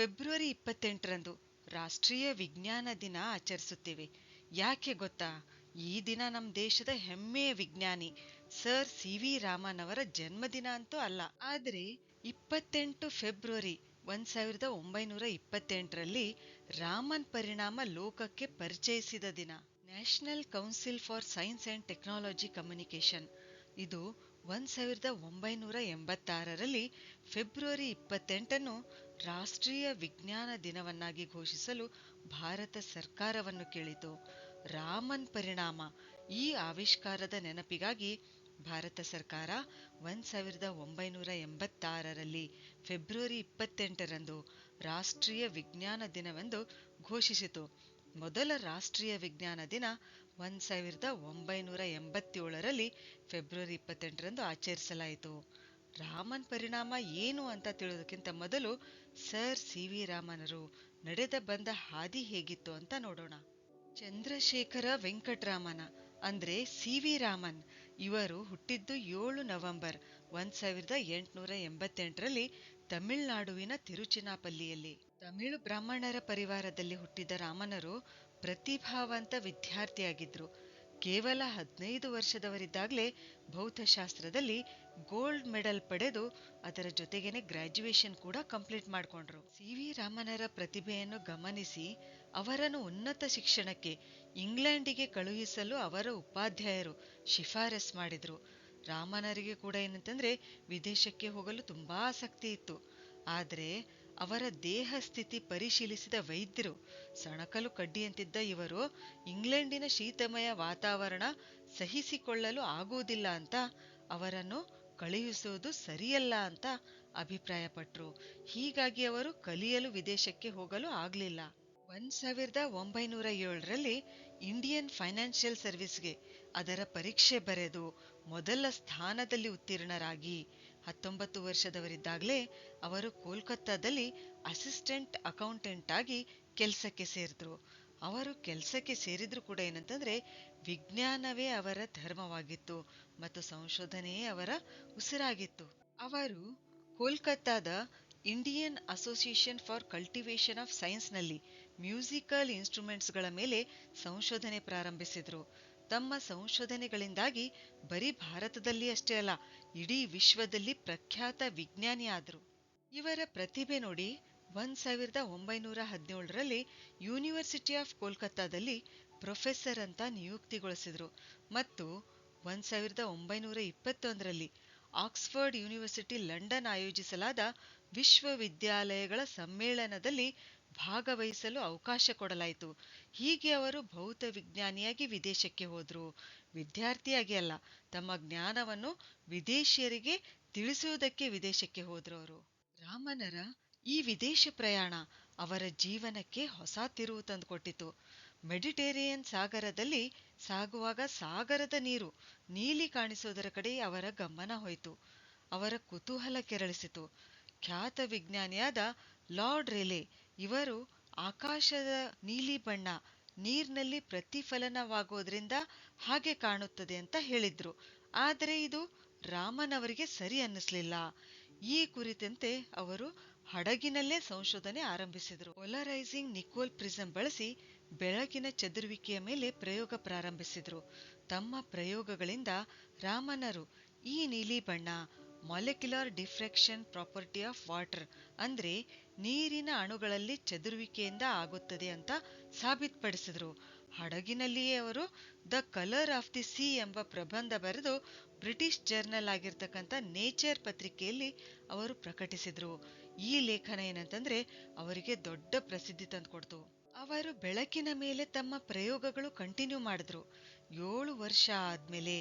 February ಇಪ್ಪತ್ತೆಂಟರಂದು ರಾಷ್ಟ್ರೀಯ ವಿಜ್ಞಾನ ದಿನ ಆಚರಿಸುತ್ತೇವೆ. ಯಾಕೆ ಗೊತ್ತಾ? ಈ ದಿನ ನಮ್ಮ ದೇಶದ ಹೆಮ್ಮೆಯ ವಿಜ್ಞಾನಿ ಸರ್ ಸಿ ವಿ ರಾಮನ್ ಅವರ ಜನ್ಮದಿನ ಅಂತೂ ಅಲ್ಲ. ಆದರೆ ಇಪ್ಪತ್ತೆಂಟು ಫೆಬ್ರವರಿ ಒಂದ್ ಸಾವಿರದ ಒಂಬೈನೂರ ಇಪ್ಪತ್ತೆಂಟರಲ್ಲಿ ರಾಮನ್ ಪರಿಣಾಮ ಲೋಕಕ್ಕೆ ಪರಿಚಯಿಸಿದ ದಿನ. National council for science and technology communication. ಇದು ಒಂದ್ ಸಾವಿರದ ಒಂಬೈನೂರ ಎಂಬತ್ತಾರರಲ್ಲಿ ಫೆಬ್ರವರಿ ಇಪ್ಪತ್ತೆಂಟನ್ನು ರಾಷ್ಟ್ರೀಯ ವಿಜ್ಞಾನ ದಿನವನ್ನಾಗಿ ಘೋಷಿಸಲು ಭಾರತ ಸರ್ಕಾರವನ್ನು ಕೇಳಿತು. ರಾಮನ್ ಪರಿಣಾಮ ಈ ಆವಿಷ್ಕಾರದ ನೆನಪಿಗಾಗಿ ಭಾರತ ಸರ್ಕಾರ ಒಂದ್ ಸಾವಿರದ ಒಂಬೈನೂರ ಎಂಬತ್ತಾರರಲ್ಲಿ ಫೆಬ್ರವರಿ ಇಪ್ಪತ್ತೆಂಟರಂದು ರಾಷ್ಟ್ರೀಯ ವಿಜ್ಞಾನ ದಿನವೆಂದು ಘೋಷಿಸಿತು. ಮೊದಲ ರಾಷ್ಟ್ರೀಯ ವಿಜ್ಞಾನ ದಿನ ಒಂದ್ ಸಾವಿರದ ಒಂಬೈನೂರ ಎಂಬತ್ತೇಳರಲ್ಲಿ ಫೆಬ್ರವರಿ ಇಪ್ಪತ್ತೆಂಟರಂದು ಆಚರಿಸಲಾಯಿತು. ರಾಮನ್ ಪರಿಣಾಮ ಏನು ಅಂತ ತಿಳಿಯೋದಕ್ಕಿಂತ ಮೊದಲು ಸರ್ ಸಿ ವಿ ರಾಮನರು ನಡೆದ ಬಂದ ಹಾದಿ ಹೇಗಿತ್ತು ಅಂತ ನೋಡೋಣ. ಚಂದ್ರಶೇಖರ ವೆಂಕಟರಾಮನ, ಅಂದ್ರೆ ಸಿ ವಿ ರಾಮನ್, ಇವರು ಹುಟ್ಟಿದ್ದು ಏಳು ನವೆಂಬರ್ ಒಂದ್ ಸಾವಿರದ ಎಂಟುನೂರ ಎಂಬತ್ತೆಂಟರಲ್ಲಿ ತಮಿಳುನಾಡುವಿನ ತಿರುಚಿನಾಪಲ್ಲಿಯಲ್ಲಿ. ತಮಿಳು ಬ್ರಾಹ್ಮಣರ ಪರಿವಾರದಲ್ಲಿ ಹುಟ್ಟಿದ ರಾಮನರು ಪ್ರತಿಭಾವಂತ ವಿದ್ಯಾರ್ಥಿಯಾಗಿದ್ರು. ಕೇವಲ ಹದಿನೈದು ವರ್ಷದವರಿದ್ದಾಗಲೇ ಭೌತಶಾಸ್ತ್ರದಲ್ಲಿ ಗೋಲ್ಡ್ ಮೆಡಲ್ ಪಡೆದು ಅದರ ಜೊತೆಗೇನೆ ಗ್ರಾಜ್ಯುಯೇಷನ್ ಕೂಡ ಕಂಪ್ಲೀಟ್ ಮಾಡಿಕೊಂಡ್ರು. ಸಿ ವಿ ರಾಮನರ ಪ್ರತಿಭೆಯನ್ನು ಗಮನಿಸಿ ಅವರನ್ನು ಉನ್ನತ ಶಿಕ್ಷಣಕ್ಕೆ ಇಂಗ್ಲೆಂಡಿಗೆ ಕಳುಹಿಸಲು ಅವರ ಉಪಾಧ್ಯಾಯರು ಶಿಫಾರಸ್ ಮಾಡಿದ್ರು. ರಾಮನರಿಗೆ ಕೂಡ ಏನಂತಂದ್ರೆ ವಿದೇಶಕ್ಕೆ ಹೋಗಲು ತುಂಬಾ ಆಸಕ್ತಿ ಇತ್ತು. ಆದರೆ ಅವರ ದೇಹ ಸ್ಥಿತಿ ಪರಿಶೀಲಿಸಿದ ವೈದ್ಯರು ಸಣಕಲು ಕಡ್ಡಿಯಂತಿದ್ದ ಇವರು ಇಂಗ್ಲೆಂಡಿನ ಶೀತಮಯ ವಾತಾವರಣ ಸಹಿಸಿಕೊಳ್ಳಲು ಆಗುವುದಿಲ್ಲ ಅಂತ ಅವರನ್ನು ಕಳುಹಿಸುವುದು ಸರಿಯಲ್ಲ ಅಂತ ಅಭಿಪ್ರಾಯಪಟ್ರು. ಹೀಗಾಗಿ ಅವರು ಕಲಿಯಲು ವಿದೇಶಕ್ಕೆ ಹೋಗಲು ಆಗಲಿಲ್ಲ. ಒಂದ್ ಸಾವಿರದ ಒಂಬೈನೂರ ಏಳರಲ್ಲಿ ಇಂಡಿಯನ್ ಫೈನಾನ್ಷಿಯಲ್ ಸರ್ವಿಸ್ಗೆ ಅದರ ಪರೀಕ್ಷೆ ಬರೆದು ಮೊದಲ ಸ್ಥಾನದಲ್ಲಿ ಉತ್ತೀರ್ಣರಾಗಿ. ಹತ್ತೊಂಬತ್ತು ವರ್ಷದವರಿದ್ದಾಗಲೇ ಅವರು ಕೋಲ್ಕತ್ತಾದಲ್ಲಿ ಅಸಿಸ್ಟೆಂಟ್ ಅಕೌಂಟೆಂಟ್ ಆಗಿ ಕೆಲಸಕ್ಕೆ ಸೇರಿದ್ರು. ಅವರು ಕೆಲಸಕ್ಕೆ ಸೇರಿದ್ರು ಕೂಡ ಏನಂತಂದ್ರೆ ವಿಜ್ಞಾನವೇ ಅವರ ಧರ್ಮವಾಗಿತ್ತು ಮತ್ತು ಸಂಶೋಧನೆಯೇ ಅವರ ಉಸಿರಾಗಿತ್ತು. ಅವರು ಕೋಲ್ಕತ್ತಾದ Indian association for cultivation of ಸೈನ್ಸ್ನಲ್ಲಿ musical ಇನ್ಸ್ಟ್ರೂಮೆಂಟ್ಸ್ಗಳ ಮೇಲೆ ಸಂಶೋಧನೆ ಪ್ರಾರಂಭಿಸಿದ್ರು. ತಮ್ಮ ಸಂಶೋಧನೆಗಳಿಂದಾಗಿ ಬರೀ ಭಾರತದಲ್ಲಿ ಅಷ್ಟೇ ಅಲ್ಲ, ಇಡೀ ವಿಶ್ವದಲ್ಲಿ ಪ್ರಖ್ಯಾತ ವಿಜ್ಞಾನಿ ಆದ್ರು. ಇವರ ಪ್ರತಿಭೆ ನೋಡಿ ಒಂದ್ ಸಾವಿರದ ಒಂಬೈನೂರ ಹದಿನೇಳರಲ್ಲಿ ಯೂನಿವರ್ಸಿಟಿ ಆಫ್ ಕೋಲ್ಕತ್ತಾದಲ್ಲಿ ಪ್ರೊಫೆಸರ್ ಅಂತ ನಿಯುಕ್ತಿಗೊಳಿಸಿದ್ರು ಮತ್ತು ಒಂದ್ ಸಾವಿರದ ಒಂಬೈನೂರ ಇಪ್ಪತ್ತೊಂದರಲ್ಲಿ ಆಕ್ಸ್ಫರ್ಡ್ ಯೂನಿವರ್ಸಿಟಿ ಲಂಡನ್ ಆಯೋಜಿಸಲಾದ ವಿಶ್ವವಿದ್ಯಾಲಯಗಳ ಸಮ್ಮೇಳನದಲ್ಲಿ ಭಾಗವಹಿಸಲು ಅವಕಾಶ ಕೊಡಲಾಯಿತು. ಹೀಗೆ ಅವರು ಭೌತ ವಿಜ್ಞಾನಿಯಾಗಿ ವಿದೇಶಕ್ಕೆ ಹೋದರು. ವಿದ್ಯಾರ್ಥಿಯಾಗಿ ಅಲ್ಲ, ತಮ್ಮ ಜ್ಞಾನವನ್ನು ವಿದೇಶಿಯರಿಗೆ ತಿಳಿಸುವುದಕ್ಕೆ ವಿದೇಶಕ್ಕೆ ಹೋದರು ಅವರು. ರಾಮನರ ಈ ವಿದೇಶ ಪ್ರಯಾಣ ಅವರ ಜೀವನಕ್ಕೆ ಹೊಸ ತಿರುವು ತಂದುಕೊಟ್ಟಿತು. ಮೆಡಿಟೇರಿಯನ್ ಸಾಗರದಲ್ಲಿ ಸಾಗುವಾಗ ಸಾಗರದ ನೀರು, ನೀಲಿ ಕಾಣಿಸುವುದರ ಕಡೆ ಅವರ ಗಮನ ಹೋಯಿತು. ಅವರ ಕುತೂಹಲ ಕೆರಳಿಸಿತು. ಖ್ಯಾತ ವಿಜ್ಞಾನಿಯಾದ ಲಾರ್ಡ್ ರೆಲೆ ಇವರು ಆಕಾಶದ ನೀಲಿ ಬಣ್ಣ, ನೀರಿನಲ್ಲಿ ಪ್ರತಿಫಲನವಾಗೋದ್ರಿಂದ ಹಾಗೆ ಕಾಣುತ್ತದೆ ಅಂತ ಹೇಳಿದ್ರು. ಆದರೆ ಇದು ರಾಮನ್ ಅವರಿಗೆ ಸರಿ ಅನ್ನಿಸ್ಲಿಲ್ಲ. ಈ ಕುರಿತಂತೆ ಅವರು ಹಡಗಿನಲ್ಲೇ ಸಂಶೋಧನೆ ಆರಂಭಿಸಿದರು. ಪೊಲರೈಸಿಂಗ್ ನಿಕೋಲ್ ಪ್ರಿಸಂ ಬಳಸಿ ಬೆಳಕಿನ ಚದುರುವಿಕೆಯ ಮೇಲೆ ಪ್ರಯೋಗ ಪ್ರಾರಂಭಿಸಿದರು. ತಮ್ಮ ಪ್ರಯೋಗಗಳಿಂದ ರಾಮನರು ಈ ನೀಲಿ ಬಣ್ಣ molecular diffraction property of water ಅಂದ್ರೆ ನೀರಿನ ಅಣುಗಳಲ್ಲಿ ಚದುರುವಿಕೆಯಿಂದ ಆಗುತ್ತದೆ ಅಂತ ಸಾಬೀತುಪಡಿಸಿದರು. ಹಡಗಿನಲ್ಲಿಯೇ ಅವರು the colour of the sea ಎಂಬ ಪ್ರಬಂಧ ಬರೆದು ಬ್ರಿಟಿಷ್ ಜರ್ನಲ್ ಆಗಿರ್ತಕ್ಕಂಥ ನೇಚರ್ ಪತ್ರಿಕೆಯಲ್ಲಿ ಅವರು ಪ್ರಕಟಿಸಿದರು. ಈ ಲೇಖನ ಏನಂತಂದ್ರೆ ಅವರಿಗೆ ದೊಡ್ಡ ಪ್ರಸಿದ್ಧಿ ತಂದುಕೊಡ್ತು. ಅವರು ಬೆಳಕಿನ ಮೇಲೆ ತಮ್ಮ ಪ್ರಯೋಗಗಳು ಕಂಟಿನ್ಯೂ ಮಾಡಿದ್ರು. ಏಳು ವರ್ಷ ಆದ್ಮೇಲೆ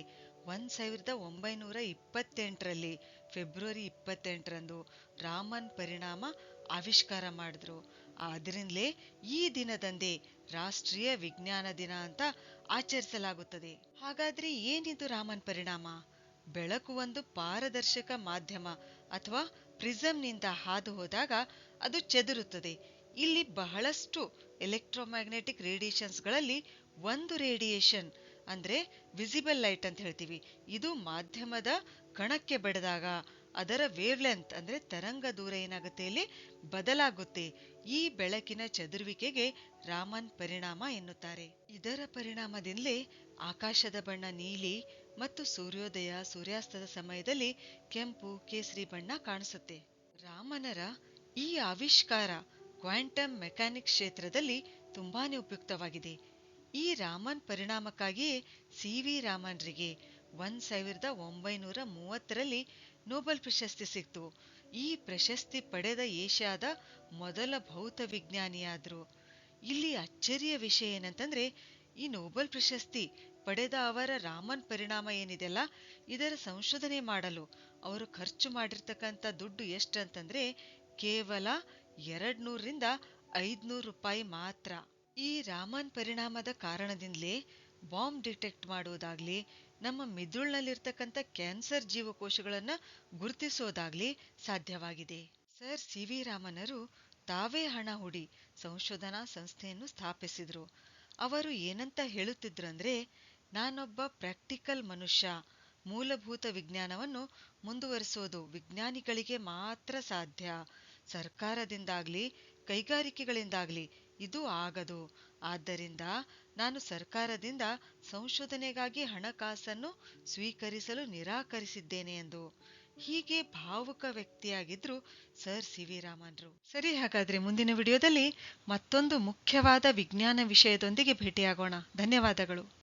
ಒಂದ್ ಸಾವಿರದ ಒಂಬೈನೂರ ಇಪ್ಪತ್ತೆಂಟರಲ್ಲಿ ಫೆಬ್ರವರಿ ಇಪ್ಪತ್ತೆಂಟರಂದು ರಾಮನ್ ಪರಿಣಾಮ ಆವಿಷ್ಕಾರ ಮಾಡಿದ್ರು. ಅದರಿಂದಲೇ ಈ ದಿನದಂದೇ ರಾಷ್ಟ್ರೀಯ ವಿಜ್ಞಾನ ದಿನ ಅಂತ ಆಚರಿಸಲಾಗುತ್ತದೆ. ಹಾಗಾದ್ರೆ ಏನಿದು ರಾಮನ್ ಪರಿಣಾಮ? ಬೆಳಕು ಒಂದು ಪಾರದರ್ಶಕ ಮಾಧ್ಯಮ ಅಥವಾ ಪ್ರಿಸಮ್ನಿಂದ ಹಾದು ಹೋದಾಗ ಅದು ಚೆದುರುತ್ತದೆ. ಇಲ್ಲಿ ಬಹಳಷ್ಟು ಎಲೆಕ್ಟ್ರೋಮ್ಯಾಗ್ನೆಟಿಕ್ ರೇಡಿಯೇಷನ್ಸ್ಗಳಲ್ಲಿ ಒಂದು ರೇಡಿಯೇಷನ್ ಅಂದ್ರೆ ವಿಸಿಬಲ್ ಲೈಟ್ ಅಂತ ಹೇಳ್ತೀವಿ. ಇದು ಮಾಧ್ಯಮದ ಕಣಕ್ಕೆ ಬಡಿದಾಗ ಅದರ ವೇವ್ಲೆಂತ್ ಅಂದ್ರೆ ತರಂಗ ದೂರ ಏನಾಗುತ್ತೆ ಇಲ್ಲಿ? ಬದಲಾಗುತ್ತೆ. ಈ ಬೆಳಕಿನ ಚದುರುವಿಕೆಗೆ ರಾಮನ್ ಪರಿಣಾಮ ಎನ್ನುತ್ತಾರೆ. ಇದರ ಪರಿಣಾಮದಿಂದಲೇ ಆಕಾಶದ ಬಣ್ಣ ನೀಲಿ ಮತ್ತು ಸೂರ್ಯೋದಯ, ಸೂರ್ಯಾಸ್ತದ ಸಮಯದಲ್ಲಿ ಕೆಂಪು, ಕೇಸರಿ ಬಣ್ಣ ಕಾಣಿಸುತ್ತೆ. ರಾಮನರ ಈ ಆವಿಷ್ಕಾರ ಕ್ವಾಂಟಮ್ ಮೆಕ್ಯಾನಿಕ್ಸ್ ಕ್ಷೇತ್ರದಲ್ಲಿ ತುಂಬಾನೇ ಉಪಯುಕ್ತವಾಗಿದೆ. ಈ ರಾಮನ್ ಪರಿಣಾಮಕ್ಕಾಗಿಯೇ ಸಿ ವಿ ರಾಮನ್ರಿಗೆ ಒಂದ್ ಸಾವಿರದ ಒಂಬೈನೂರ ಮೂವತ್ತರಲ್ಲಿ ನೊಬೆಲ್ ಪ್ರಶಸ್ತಿ ಸಿಕ್ತು. ಈ ಪ್ರಶಸ್ತಿ ಪಡೆದ ಏಷ್ಯಾದ ಮೊದಲ ಭೌತ ವಿಜ್ಞಾನಿಯಾದ್ರು. ಇಲ್ಲಿ ಅಚ್ಚರಿಯ ವಿಷಯ ಏನಂತಂದ್ರೆ, ಈ ನೊಬೆಲ್ ಪ್ರಶಸ್ತಿ ಪಡೆದ ಅವರ ರಾಮನ್ ಪರಿಣಾಮ ಏನಿದೆಯಲ್ಲ, ಇದರ ಸಂಶೋಧನೆ ಮಾಡಲು ಅವರು ಖರ್ಚು ಮಾಡಿರ್ತಕ್ಕಂಥ ದುಡ್ಡು ಎಷ್ಟಂತಂದ್ರೆ ಕೇವಲ ಎರಡ್ನೂರರಿಂದ ಐದ್ನೂರು ರೂಪಾಯಿ ಮಾತ್ರ. ಈ ರಾಮನ್ ಪರಿಣಾಮದ ಕಾರಣದಿಂದಲೇ ಬಾಂಬ್ ಡಿಟೆಕ್ಟ್ ಮಾಡುವುದಾಗ್ಲಿ, ನಮ್ಮ ಮಿದುಳಿನಲ್ಲಿರ್ತಕ್ಕಂಥ ಕ್ಯಾನ್ಸರ್ ಜೀವಕೋಶಗಳನ್ನು ಗುರುತಿಸೋದಾಗ್ಲಿ ಸಾಧ್ಯವಾಗಿದೆ. ಸರ್ ಸಿ ವಿ ರಾಮನರು ತಾವೇ ಹಣ ಹೂಡಿ ಸಂಶೋಧನಾ ಸಂಸ್ಥೆಯನ್ನು ಸ್ಥಾಪಿಸಿದ್ರು. ಅವರು ಏನಂತ ಹೇಳುತ್ತಿದ್ರಂದ್ರೆ, ನಾನೊಬ್ಬ ಪ್ರಾಕ್ಟಿಕಲ್ ಮನುಷ್ಯ, ಮೂಲಭೂತ ವಿಜ್ಞಾನವನ್ನು ಮುಂದುವರಿಸೋದು ವಿಜ್ಞಾನಿಗಳಿಗೆ ಮಾತ್ರ ಸಾಧ್ಯ. ಸರ್ಕಾರದಿಂದಾಗ್ಲಿ, ಕೈಗಾರಿಕೆಗಳಿಂದಾಗ್ಲಿ ಇದು ಆಗದು. ಆದ್ದರಿಂದ ನಾನು ಸರ್ಕಾರದಿಂದ ಸಂಶೋಧನೆಗಾಗಿ ಹಣಕಾಸನ್ನು ಸ್ವೀಕರಿಸಲು ನಿರಾಕರಿಸಿದ್ದೇನೆ ಎಂದು. ಹೀಗೆ ಭಾವುಕ ವ್ಯಕ್ತಿಯಾಗಿದ್ರು ಸರ್ ಸಿ ವಿ ರಾಮನ್ರು. ಸರಿ, ಹಾಗಾದ್ರೆ ಮುಂದಿನ ವಿಡಿಯೋದಲ್ಲಿ ಮತ್ತೊಂದು ಮುಖ್ಯವಾದ ವಿಜ್ಞಾನ ವಿಷಯದೊಂದಿಗೆ ಭೇಟಿಯಾಗೋಣ. ಧನ್ಯವಾದಗಳು.